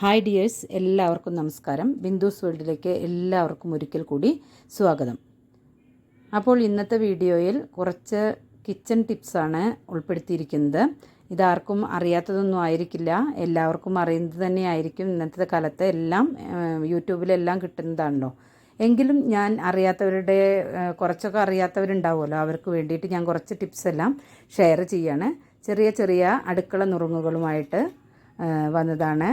Hi dears എല്ലാവർക്കും നമസ്കാരം. ബിന്ദുസ് വേൾഡിലേക്ക് എല്ലാവർക്കും ഒരിക്കൽ കൂടി സ്വാഗതം. അപ്പോൾ ഇന്നത്തെ വീഡിയോയിൽ കുറച്ച് കിച്ചൺ ടിപ്സാണ് ഉൾപ്പെടുത്തിയിരിക്കുന്നത്. ഇതാർക്കും അറിയാത്തതൊന്നും ആയിരിക്കില്ല. എല്ലാവർക്കും അറിയുന്നത് തന്നെയായിരിക്കും ഇന്നത്തെ കാലത്ത് എല്ലാം യൂട്യൂബിലെല്ലാം കിട്ടുന്നതാണല്ലോ. എങ്കിലും ഞാൻ അറിയാത്തവരുടെ കുറച്ചൊക്കെ അറിയാത്തവരുണ്ടാവുമല്ലോ. അവർക്ക് വേണ്ടിയിട്ട് ഞാൻ കുറച്ച് ടിപ്സ് എല്ലാം ഷെയർ ചെയ്യാണ്. ചെറിയ ചെറിയ അടുക്കള നുറുങ്ങുകളുമായിട്ട് വന്നതാണ്.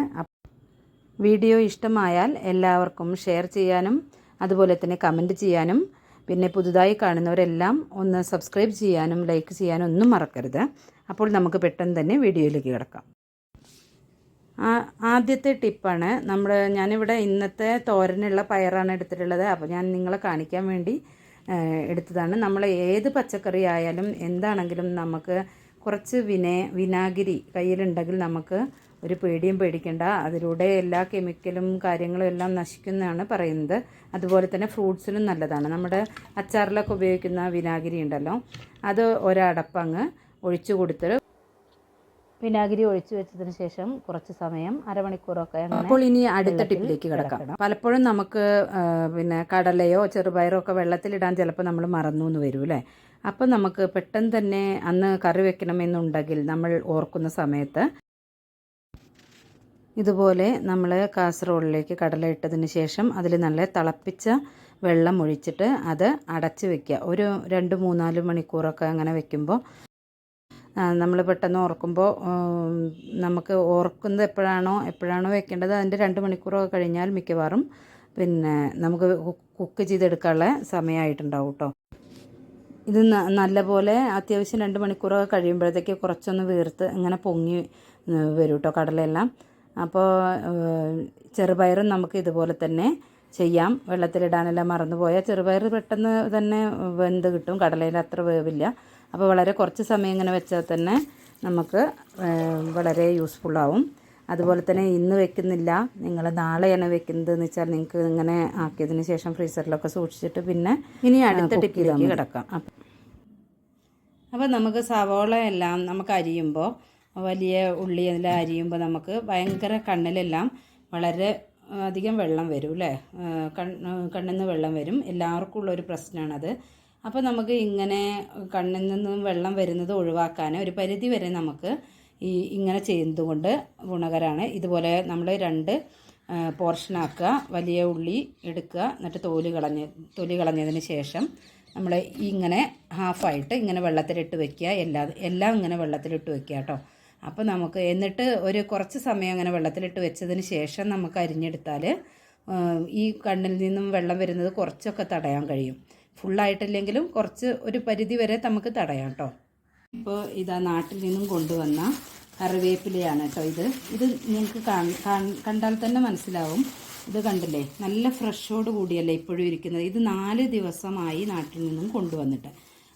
വീഡിയോ ഇഷ്ടമായാൽ എല്ലാവർക്കും ഷെയർ ചെയ്യാനും അതുപോലെ തന്നെ കമന്റ് ചെയ്യാനും പിന്നെ പുതുതായി കാണുന്നവരെല്ലാം ഒന്ന് സബ്സ്ക്രൈബ് ചെയ്യാനും ലൈക്ക് ചെയ്യാനും ഒന്നും മറക്കരുത്. അപ്പോൾ നമുക്ക് പെട്ടെന്ന് തന്നെ വീഡിയോയിലേക്ക് കിടക്കാം. ആദ്യത്തെ ടിപ്പാണ് നമ്മൾ ഞാനിവിടെ ഇന്നത്തെ തോരനുള്ള പയറാണ് എടുത്തിട്ടുള്ളത്. അപ്പോൾ ഞാൻ നിങ്ങളെ കാണിക്കാൻ വേണ്ടി എടുത്തതാണ്. നമ്മൾ ഏത് പച്ചക്കറി ആയാലും എന്താണെങ്കിലും നമുക്ക് കുറച്ച് വിനേ വിനാഗിരി കയ്യിലുണ്ടെങ്കിൽ നമുക്ക് ഒരു പേടിയും പേടിക്കേണ്ട. അതിലൂടെ എല്ലാ കെമിക്കലും കാര്യങ്ങളും എല്ലാം നശിക്കുന്നതാണ് പറയുന്നത്. അതുപോലെ തന്നെ ഫ്രൂട്ട്സിനും നല്ലതാണ്. നമ്മുടെ അച്ചാറിലൊക്കെ ഉപയോഗിക്കുന്ന വിനാഗിരി ഉണ്ടല്ലോ അത് ഒരടപ്പങ്ങ് ഒഴിച്ചു കൊടുത്തിട്ട് വിനാഗിരി ഒഴിച്ചു വെച്ചതിന് ശേഷം കുറച്ച് സമയം അരമണിക്കൂറൊക്കെ അപ്പോൾ ഇനി അടുത്ത ടിപ്പിലേക്ക് കിടക്കാം. പലപ്പോഴും നമുക്ക് പിന്നെ കടലയോ ചെറുപയറോ ഒക്കെ വെള്ളത്തിലിടാൻ ചിലപ്പോൾ നമ്മൾ മറന്നു എന്ന് വരും അല്ലേ? അപ്പം നമുക്ക് പെട്ടെന്ന് തന്നെ അന്ന് കറി വെക്കണമെന്നുണ്ടെങ്കിൽ നമ്മൾ ഓർക്കുന്ന സമയത്ത് ഇതുപോലെ നമ്മൾ കാസറോളിലേക്ക് കടല ഇട്ടതിന് ശേഷം അതിൽ നല്ല തിളപ്പിച്ച വെള്ളം ഒഴിച്ചിട്ട് അത് അടച്ച് വെക്കുക. ഒരു രണ്ട് മൂന്നാൽ മണിക്കൂറൊക്കെ അങ്ങനെ വെക്കുമ്പോൾ നമ്മൾ പെട്ടെന്ന് ഓർക്കുമ്പോൾ നമുക്ക് ഓർക്കുന്നത് എപ്പോഴാണോ എപ്പോഴാണോ വെക്കേണ്ടത് അതിന്റെ രണ്ട് മണിക്കൂറൊക്കെ കഴിഞ്ഞാൽ മിക്കവാറും പിന്നെ നമുക്ക് കുക്ക് ചെയ്തെടുക്കാനുള്ള സമയമായിട്ടുണ്ടാവും കേട്ടോ ഇത് നല്ലപോലെ അത്യാവശ്യം രണ്ട് മണിക്കൂറൊക്കെ കഴിയുമ്പോഴത്തേക്ക് കുറച്ചൊന്ന് വീർത്ത് ഇങ്ങനെ പൊങ്ങി വരും കേട്ടോ കടലെല്ലാം. അപ്പോൾ ചെറുപയറും നമുക്ക് ഇതുപോലെ തന്നെ ചെയ്യാം. വെള്ളത്തിലിടാനെല്ലാം മറന്നുപോയാൽ ചെറുപയർ പെട്ടെന്ന് തന്നെ വെന്ത് കിട്ടും. കടലയിൽ അത്ര വേവില്ല. അപ്പോൾ വളരെ കുറച്ച് സമയം ഇങ്ങനെ വെച്ചാൽ തന്നെ നമുക്ക് വളരെ യൂസ്ഫുള്ളാവും അതുപോലെ തന്നെ ഇന്ന് വെക്കുന്നില്ല. നിങ്ങൾ നാളെയാണ് വെക്കുന്നത് എന്ന് വെച്ചാൽ നിങ്ങൾക്ക് ഇങ്ങനെ ആക്കിയതിന് ശേഷം ഫ്രീസറിലൊക്കെ സൂക്ഷിച്ചിട്ട് പിന്നെ ഇനി അടുത്ത ടിപ്പിലേക്ക് കിടക്കാം. അപ്പം അപ്പോൾ നമുക്ക് സവോള എല്ലാം നമുക്ക് അരിയുമ്പോൾ വലിയ ഉള്ളി എല്ലാം അരിയുമ്പോൾ നമുക്ക് ഭയങ്കര കണ്ണിലെല്ലാം വളരെ അധികം വെള്ളം വരും അല്ലേ? കണ്ണ് കണ്ണിൽ നിന്ന് വെള്ളം വരും. എല്ലാവർക്കും ഉള്ളൊരു പ്രശ്നമാണത്. അപ്പോൾ നമുക്ക് ഇങ്ങനെ കണ്ണിൽ നിന്നും വെള്ളം വരുന്നത് ഒഴിവാക്കാൻ ഒരു പരിധി വരെ നമുക്ക് ഈ ഇങ്ങനെ ചെയ്യുന്നതുകൊണ്ട് ഗുണകരമാണ് ഇതുപോലെ നമ്മൾ രണ്ട് പോർഷനാക്കുക വലിയ ഉള്ളി എടുക്കുക എന്നിട്ട് തോൽ കളഞ്ഞ് തൊലി കളഞ്ഞതിന് ശേഷം നമ്മൾ ഇങ്ങനെ ഹാഫായിട്ട് ഇങ്ങനെ വെള്ളത്തിലിട്ട് വെക്കുക. എല്ലാ എല്ലാം ഇങ്ങനെ വെള്ളത്തിലിട്ട് വെക്കുക കേട്ടോ. അപ്പോൾ നമുക്ക് എന്നിട്ട് ഒരു കുറച്ച് സമയം അങ്ങനെ വെള്ളത്തിലിട്ട് വെച്ചതിന് ശേഷം നമുക്ക് അരിഞ്ഞെടുത്താൽ ഈ കണ്ണിൽ നിന്നും വെള്ളം വരുന്നത് കുറച്ചൊക്കെ തടയാൻ കഴിയും. ഫുള്ളായിട്ടില്ലെങ്കിലും കുറച്ച് ഒരു പരിധി വരെ നമുക്ക് തടയാം കേട്ടോ ഇപ്പോൾ ഇതാ നാട്ടിൽ നിന്നും കൊണ്ടുവന്ന കറിവേപ്പിലയാണ് കേട്ടോ ഇത്. ഇത് നിങ്ങൾക്ക് കാണ്- കാണ്- കണ്ടാൽ തന്നെ മനസ്സിലാവും. ഇത് കണ്ടില്ലേ? നല്ല ഫ്രഷോട് കൂടിയല്ലേ ഇപ്പോഴും ഇരിക്കുന്നത്. ഇത് നാല് ദിവസമായി നാട്ടിൽ നിന്നും കൊണ്ടുവന്നിട്ട്.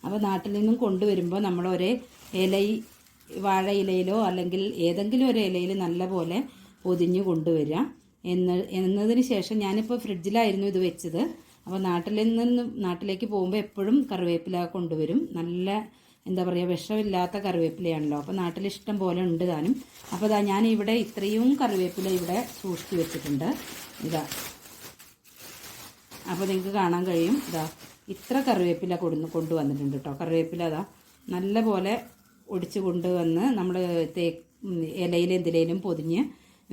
അപ്പോൾ നാട്ടിൽ നിന്നും കൊണ്ടുവരുമ്പോൾ നമ്മൾ ഒരേ ഇല വാഴ ഇലയിലോ അല്ലെങ്കിൽ ഏതെങ്കിലും ഒരു ഇലയിൽ നല്ലപോലെ പൊതിഞ്ഞ് കൊണ്ടുവരിക. എന്ന് എന്നതിന് ശേഷം ഞാനിപ്പോൾ ഫ്രിഡ്ജിലായിരുന്നു ഇത് വെച്ചത്. അപ്പോൾ നാട്ടിൽ നിന്ന് നാട്ടിലേക്ക് പോകുമ്പോൾ എപ്പോഴും കറിവേപ്പില കൊണ്ടുവരും. നല്ല എന്താ പറയുക വിഷമില്ലാത്ത കറിവേപ്പിലയാണല്ലോ. അപ്പോൾ നാട്ടിൽ ഇഷ്ടം പോലെ ഉണ്ട് താനും. അപ്പോൾ ഇതാ ഞാൻ ഇവിടെ ഇത്രയും കറിവേപ്പില ഇവിടെ സൂക്ഷിച്ചു വെച്ചിട്ടുണ്ട്. ഇതാ. അപ്പോൾ നിങ്ങൾക്ക് കാണാൻ കഴിയും. ഇതാ ഇത്ര കറിവേപ്പില കൊടുന്ന് കൊണ്ടുവന്നിട്ടുണ്ട് കേട്ടോ. കറിവേപ്പില അതാ നല്ല പോലെ ഒടിച്ച് കൊണ്ടുവന്ന് നമ്മൾ തേ ഇലയിൽ എന്തിലേലും പൊതിഞ്ഞ്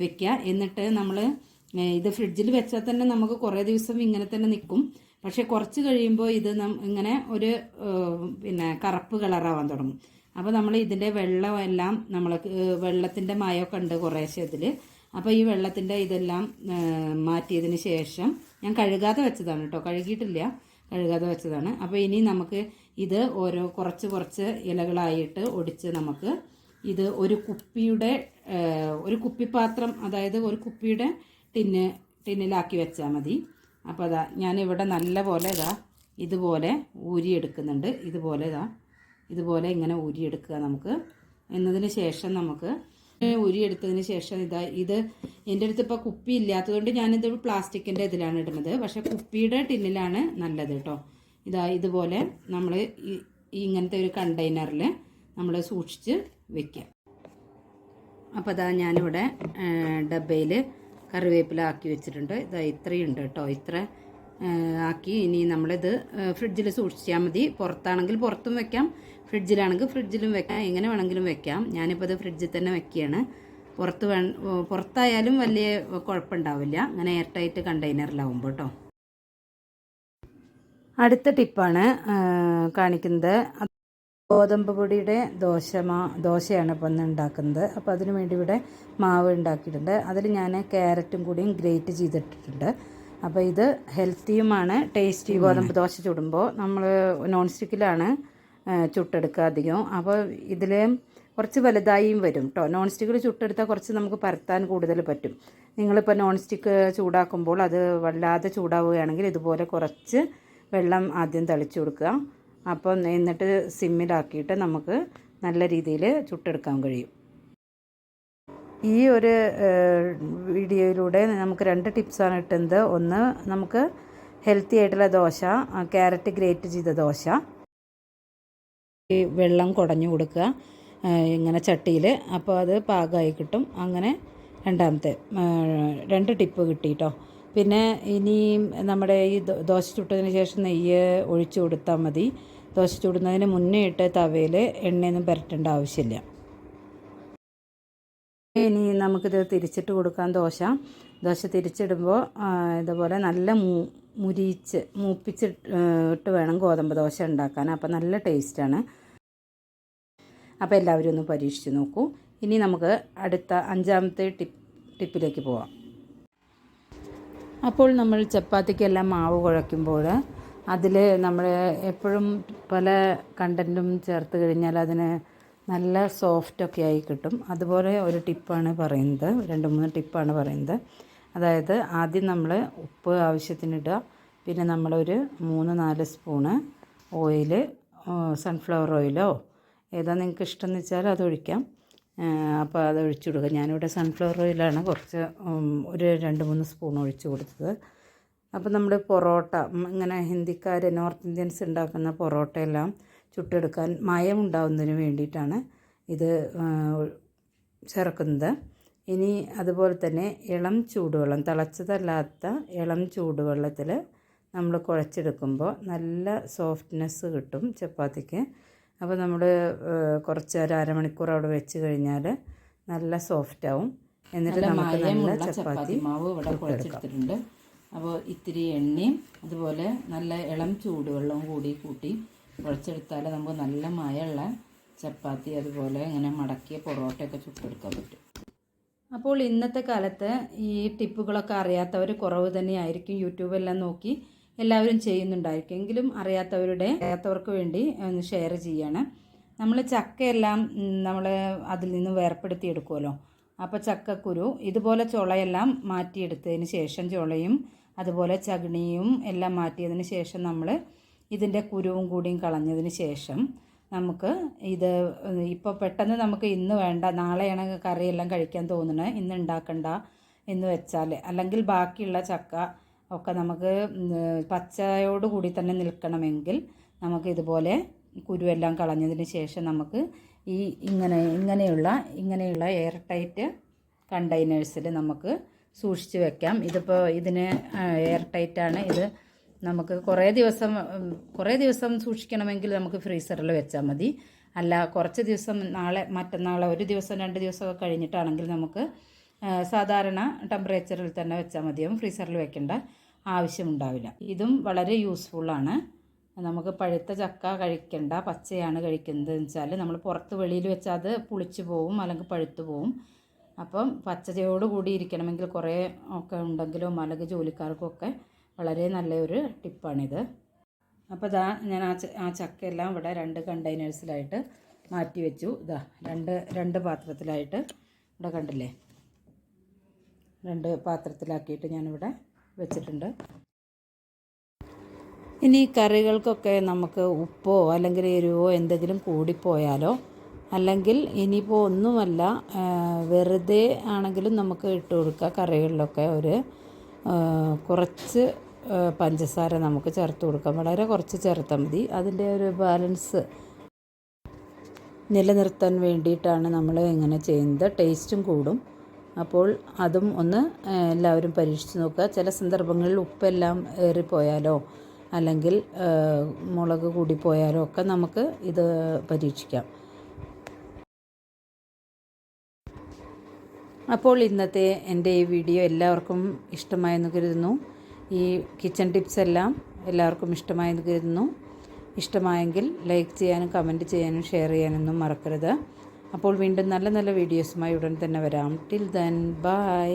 വെക്കുക. എന്നിട്ട് നമ്മൾ ഇത് ഫ്രിഡ്ജിൽ വെച്ചാൽ തന്നെ നമുക്ക് കുറേ ദിവസം ഇങ്ങനെ തന്നെ നിൽക്കും. പക്ഷെ കുറച്ച് കഴിയുമ്പോൾ ഇത് ഇങ്ങനെ ഒരു പിന്നെ കറുപ്പ് കളറാവാൻ തുടങ്ങും. അപ്പോൾ നമ്മൾ ഇതിന്റെ വെള്ളമെല്ലാം നമ്മൾ വെള്ളത്തിന്റെ മയമൊക്കെ ഉണ്ട് കുറേശ്ശെ ഇതിൽ. അപ്പോൾ ഈ വെള്ളത്തിന്റെ ഇതെല്ലാം മാറ്റിയതിന് ശേഷം ഞാൻ കഴുകാതെ വെച്ചതാണ് കേട്ടോ. കഴുകിയിട്ടില്ല. കഴുകാതെ വെച്ചതാണ്. അപ്പോൾ ഇനി നമുക്ക് ഇത് ഓരോ കുറച്ച് കുറച്ച് ഇലകളായിട്ട് ഒടിച്ച് നമുക്ക് ഇത് ഒരു കുപ്പിയുടെ ഒരു കുപ്പിപ്പാത്രം അതായത് ഒരു കുപ്പിയുടെ ടിന്ന് ടിന്നിലാക്കി വെച്ചാൽ മതി. അപ്പോൾ അതാ ഞാനിവിടെ നല്ല പോലെ ഇതാ ഇതുപോലെ ഊരിയെടുക്കുന്നുണ്ട്. ഇതുപോലെ ഇതാ ഇതുപോലെ ഇങ്ങനെ ഊരിയെടുക്കുക നമുക്ക്. എന്നതിന് ശേഷം നമുക്ക് ഊരിയെടുത്തതിന് ശേഷം ഇതാ ഇത് എന്റെ അടുത്ത് ഇപ്പോൾ കുപ്പി ഇല്ലാത്തതുകൊണ്ട് ഞാനിത് പ്ലാസ്റ്റിക്കിന്റെ ഇതിലാണ് ഇടുന്നത്. പക്ഷേ കുപ്പിയുടെ ടിന്നിലാണ് നല്ലത് കേട്ടോ. ഇതാ ഇതുപോലെ നമ്മൾ ഇങ്ങനത്തെ ഒരു കണ്ടെയ്നറിൽ നമ്മൾ സൂക്ഷിച്ച് വെക്കുക അപ്പോൾ അതാ ഞാനിവിടെ ഡബയിൽ കറിവേപ്പില ആക്കി വെച്ചിട്ടുണ്ട്. ഇതാ ഇത്രയും ഉണ്ട് കേട്ടോ. ഇത്ര ആക്കി ഇനി നമ്മളിത് ഫ്രിഡ്ജിൽ സൂക്ഷിച്ചാൽ മതി. പുറത്താണെങ്കിൽ പുറത്തും വെക്കാം. ഫ്രിഡ്ജിലാണെങ്കിൽ ഫ്രിഡ്ജിലും വെക്കാം. എങ്ങനെ വേണമെങ്കിലും വെക്കാം. ഞാനിപ്പോൾ ഇത് ഫ്രിഡ്ജിൽ തന്നെ വെക്കുകയാണ് പുറത്ത് വേ പുറത്തായാലും വലിയ കുഴപ്പമുണ്ടാവില്ല. അങ്ങനെ എയർ ടൈറ്റ് കണ്ടെയ്നറിലാവുമ്പോൾ കേട്ടോ. അടുത്ത ടിപ്പാണ് കാണിക്കുന്നത്. ഗോതമ്പ് പൊടിയുടെ ദോശ മാ ദോശയാണ് ഇപ്പം ഇന്ന് ഉണ്ടാക്കുന്നത്. അപ്പോൾ അതിനു വേണ്ടി ഇവിടെ മാവ് ഉണ്ടാക്കിയിട്ടുണ്ട്. അതിൽ ഞാൻ ക്യാരറ്റും കൂടിയും ഗ്രേറ്റ് ചെയ്തിട്ടിട്ടുണ്ട്. അപ്പോൾ ഇത് ഹെൽത്തിയുമാണ് ടേസ്റ്റി ഗോതമ്പ് ദോശ ചുടുമ്പോൾ നമ്മൾ നോൺ സ്റ്റിക്കിലാണ് ചുട്ടെടുക്കുക അധികം. അപ്പോൾ ഇതിൽ കുറച്ച് വലുതായും വരും കേട്ടോ നോൺ സ്റ്റിക്കിൽ ചുട്ടെടുത്താൽ കുറച്ച് നമുക്ക് പരത്താൻ കൂടുതൽ പറ്റും. നിങ്ങളിപ്പോൾ നോൺ സ്റ്റിക്ക് ചൂടാക്കുമ്പോൾ അത് വല്ലാതെ ചൂടാവുകയാണെങ്കിൽ ഇതുപോലെ കുറച്ച് വെള്ളം ആദ്യം തളിച്ചു കൊടുക്കുക. അപ്പോൾ എന്നിട്ട് സിമ്മിലാക്കിയിട്ട് നമുക്ക് നല്ല രീതിയിൽ ചുട്ടെടുക്കാൻ കഴിയും. ഈ ഒരു വീഡിയോയിലൂടെ നമുക്ക് രണ്ട് ടിപ്സാണ് കിട്ടുന്നത്. ഒന്ന് നമുക്ക് ഹെൽത്തി ആയിട്ടുള്ള ദോശ ക്യാരറ്റ് ഗ്രേറ്റ് ചെയ്ത ദോശ. ഈ വെള്ളം കുടഞ്ഞു കൊടുക്കുക ഇങ്ങനെ ചട്ടിയിൽ. അപ്പോൾ അത് പാകമായി കിട്ടും. അങ്ങനെ രണ്ടാമത്തെ രണ്ട് ടിപ്പ് കിട്ടി കേട്ടോ പിന്നെ ഇനിയും നമ്മുടെ ഈ ദോശ ചുട്ടതിന് ശേഷം നെയ്യ് ഒഴിച്ചു കൊടുത്താൽ മതി. ദോശ ചുടുന്നതിന് മുന്നേ ഇട്ട് തവയിൽ എണ്ണയൊന്നും പുരട്ടേണ്ട ആവശ്യമില്ല. ഇനി നമുക്കിത് തിരിച്ചിട്ട് കൊടുക്കാം ദോശ. ദോശ തിരിച്ചിടുമ്പോൾ ഇതുപോലെ നല്ല മൂ മുരിച്ച് മൂപ്പിച്ചിട്ട് വേണം ഗോതമ്പ് ദോശ ഉണ്ടാക്കാൻ. അപ്പോൾ നല്ല ടേസ്റ്റാണ് അപ്പോൾ എല്ലാവരും ഒന്ന് പരീക്ഷിച്ച് നോക്കൂ. ഇനി നമുക്ക് അടുത്ത അഞ്ചാമത്തെ ടിപ്പ് ടിപ്പിലേക്ക് പോവാം. അപ്പോൾ നമ്മൾ ചപ്പാത്തിക്കെല്ലാം മാവ് കുഴയ്ക്കുമ്പോൾ അതിൽ നമ്മൾ എപ്പോഴും പല കണ്ടന്റും ചേർത്ത് കഴിഞ്ഞാൽ അതിന് നല്ല സോഫ്റ്റൊക്കെ ആയി കിട്ടും. അതുപോലെ ഒരു ടിപ്പാണ് പറയുന്നത്. രണ്ട് മൂന്ന് ടിപ്പാണ് പറയുന്നത്. അതായത് ആദ്യം നമ്മൾ ഉപ്പ് ആവശ്യത്തിനിടുക. പിന്നെ നമ്മളൊരു മൂന്ന് നാല് സ്പൂണ് ഓയിൽ സൺഫ്ലവർ ഓയിലോ ഏതാ നിങ്ങൾക്ക് ഇഷ്ടം എന്ന് വെച്ചാൽ അത് ഒഴിക്കാം. അപ്പോൾ അത് ഒഴിച്ചു കൊടുക്കുക. ഞാനിവിടെ സൺഫ്ലവർ ഓയിലാണ് കുറച്ച് ഒരു രണ്ട് മൂന്ന് സ്പൂൺ ഒഴിച്ച് കൊടുത്തത്. അപ്പോൾ നമ്മൾ പൊറോട്ട ഇങ്ങനെ ഹിന്ദിക്കാർ നോർത്ത് ഇന്ത്യൻസ് ഉണ്ടാക്കുന്ന പൊറോട്ടയെല്ലാം ചുട്ടെടുക്കാൻ മയം ഉണ്ടാകുന്നതിന് വേണ്ടിയിട്ടാണ് ഇത് ചേർക്കുന്നത്. ഇനി അതുപോലെ തന്നെ ഇളം ചൂടുവെള്ളം തിളച്ചതല്ലാത്ത ഇളം ചൂടുവെള്ളത്തിൽ നമ്മൾ കുഴച്ചെടുക്കുമ്പോൾ നല്ല സോഫ്റ്റ്നെസ് കിട്ടും ചപ്പാത്തിക്ക്. അപ്പോൾ നമ്മൾ കുറച്ച് ഒരു അരമണിക്കൂർ അവിടെ വെച്ച് കഴിഞ്ഞാൽ നല്ല സോഫ്റ്റ് ആവും. എന്നിട്ട് നമുക്ക് നല്ല ചപ്പാത്തി മാവ് ഇവിടെ കുഴച്ചെടുത്തിട്ടുണ്ട്. അപ്പോൾ ഇത്തിരി എണ്ണയും അതുപോലെ നല്ല ഇളം ചൂടുവെള്ളവും കൂടി കൂട്ടി കുഴച്ചെടുത്താൽ നമുക്ക് നല്ല മയമുള്ള ചപ്പാത്തി അതുപോലെ ഇങ്ങനെ മടക്കിയ പൊറോട്ടയൊക്കെ ചുട്ടെടുക്കാൻ പറ്റും. അപ്പോൾ ഇന്നത്തെ കാലത്ത് ഈ ടിപ്പുകളൊക്കെ അറിയാത്തവർ കുറവ് തന്നെയായിരിക്കും യൂട്യൂബെല്ലാം നോക്കി എല്ലാവരും ചെയ്യുന്നുണ്ടായിരിക്കും. എങ്കിലും അറിയാത്തവരുടെ അറിയാത്തവർക്ക് വേണ്ടി ഒന്ന് ഷെയർ ചെയ്യാണ്. നമ്മൾ ചക്കയെല്ലാം നമ്മൾ അതിൽ നിന്ന് വേർപ്പെടുത്തി എടുക്കുമല്ലോ അപ്പോൾ ചക്കക്കുരു ഇതുപോലെ ചുളയെല്ലാം മാറ്റിയെടുത്തതിന് ശേഷം ചുളയും അതുപോലെ ചകിണിയും എല്ലാം മാറ്റിയതിന് ശേഷം നമ്മൾ ഇതിന്റെ കുരുവും കൂടിയും കളഞ്ഞതിന് ശേഷം നമുക്ക് ഇത് ഇപ്പോൾ പെട്ടെന്ന് നമുക്ക് ഇന്ന് വേണ്ട നാളെയാണ് കറിയെല്ലാം കഴിക്കാൻ തോന്നുന്നത് ഇന്ന് ഉണ്ടാക്കണ്ട എന്ന് വെച്ചാൽ അല്ലെങ്കിൽ ബാക്കിയുള്ള ചക്ക ഒക്കെ നമുക്ക് പച്ചയോട് കൂടി തന്നെ നിൽക്കണമെങ്കിൽ നമുക്ക് ഇതുപോലെ കുരുവെല്ലാം കളഞ്ഞതിന് ശേഷം നമുക്ക് ഈ ഇങ്ങനെ ഇങ്ങനെയുള്ള ഇങ്ങനെയുള്ള എയർ ടൈറ്റ് കണ്ടെയ്നേഴ്സിൽ നമുക്ക് സൂക്ഷിച്ച് വെക്കാം. ഇതിപ്പോൾ ഇതിന് എയർ ടൈറ്റാണ് ഇത് നമുക്ക് കുറേ ദിവസം കുറേ ദിവസം സൂക്ഷിക്കണമെങ്കിൽ നമുക്ക് ഫ്രീസറിൽ വെച്ചാൽ മതി. അല്ല കുറച്ച് ദിവസം നാളെ മറ്റന്നാളെ ഒരു ദിവസം രണ്ട് ദിവസമൊക്കെ കഴിഞ്ഞിട്ടാണെങ്കിൽ നമുക്ക് സാധാരണ ടെമ്പറേച്ചറിൽ തന്നെ വെച്ചാൽ മതിയാവും ഫ്രീസറിൽ വെക്കേണ്ട ആവശ്യമുണ്ടാവില്ല. ഇതും വളരെ യൂസ്ഫുള്ളാണ് നമുക്ക് പഴുത്ത ചക്ക കഴിക്കേണ്ട പച്ചയാണ് കഴിക്കുന്നത് വെച്ചാൽ നമ്മൾ പുറത്ത് വെളിയിൽ വെച്ചാൽ അത് പുളിച്ചു പോവും അല്ലെങ്കിൽ പഴുത്തു പോവും. അപ്പം പച്ചയോട് കൂടി ഇരിക്കണമെങ്കിൽ കുറേ ഒക്കെ ഉണ്ടെങ്കിലും അല്ലെങ്കിൽ ജോലിക്കാർക്കൊക്കെ വളരെ നല്ലൊരു ടിപ്പാണിത്. അപ്പോൾ ഇതാ ഞാൻ ആ ആ ചക്കയെല്ലാം ഇവിടെ രണ്ട് കണ്ടെയ്നേഴ്സിലായിട്ട് മാറ്റി വെച്ചു. ഇതാ രണ്ട് രണ്ട് പാത്രത്തിലായിട്ട് ഇവിടെ കണ്ടില്ലേ? രണ്ട് പാത്രത്തിലാക്കിയിട്ട് ഞാനിവിടെ വെച്ചിട്ടുണ്ട്. ഇനി കറികൾക്കൊക്കെ നമുക്ക് ഉപ്പോ അല്ലെങ്കിൽ എരിവോ എന്തെങ്കിലും കൂടിപ്പോയാലോ അല്ലെങ്കിൽ ഇനിയിപ്പോൾ ഒന്നുമല്ല വെറുതെ ആണെങ്കിലും നമുക്ക് ഇട്ട് കൊടുക്കുക. കറികളിലൊക്കെ ഒരു കുറച്ച് പഞ്ചസാര നമുക്ക് ചേർത്ത് കൊടുക്കാം. വളരെ കുറച്ച് ചേർത്താൽ മതി. അതിന്റെ ഒരു ബാലൻസ് നിലനിർത്താൻ വേണ്ടിയിട്ടാണ് നമ്മൾ ഇങ്ങനെ ചെയ്യുന്നത്. ടേസ്റ്റും കൂടും. അപ്പോൾ അതും ഒന്ന് എല്ലാവരും പരീക്ഷിച്ച് നോക്കുക. ചില സന്ദർഭങ്ങളിൽ ഉപ്പെല്ലാം ഏറിപ്പോയാലോ അല്ലെങ്കിൽ മുളക് കൂടിപ്പോയാലോ ഒക്കെ നമുക്ക് ഇത് പരീക്ഷിക്കാം. അപ്പോൾ ഇന്നത്തെ എന്റെ ഈ വീഡിയോ എല്ലാവർക്കും ഇഷ്ടമായെന്ന് കരുതുന്നു. ഈ കിച്ചൺ ടിപ്സ് എല്ലാം എല്ലാവർക്കും ഇഷ്ടമായെന്ന് കരുതുന്നു. ഇഷ്ടമായെങ്കിൽ ലൈക്ക് ചെയ്യാനും കമന്റ് ചെയ്യാനും ഷെയർ ചെയ്യാനൊന്നും മറക്കരുത്. അപ്പോൾ വീണ്ടും നല്ല നല്ല വീഡിയോസുമായി ഉടൻ തന്നെ വരാം. Till then bye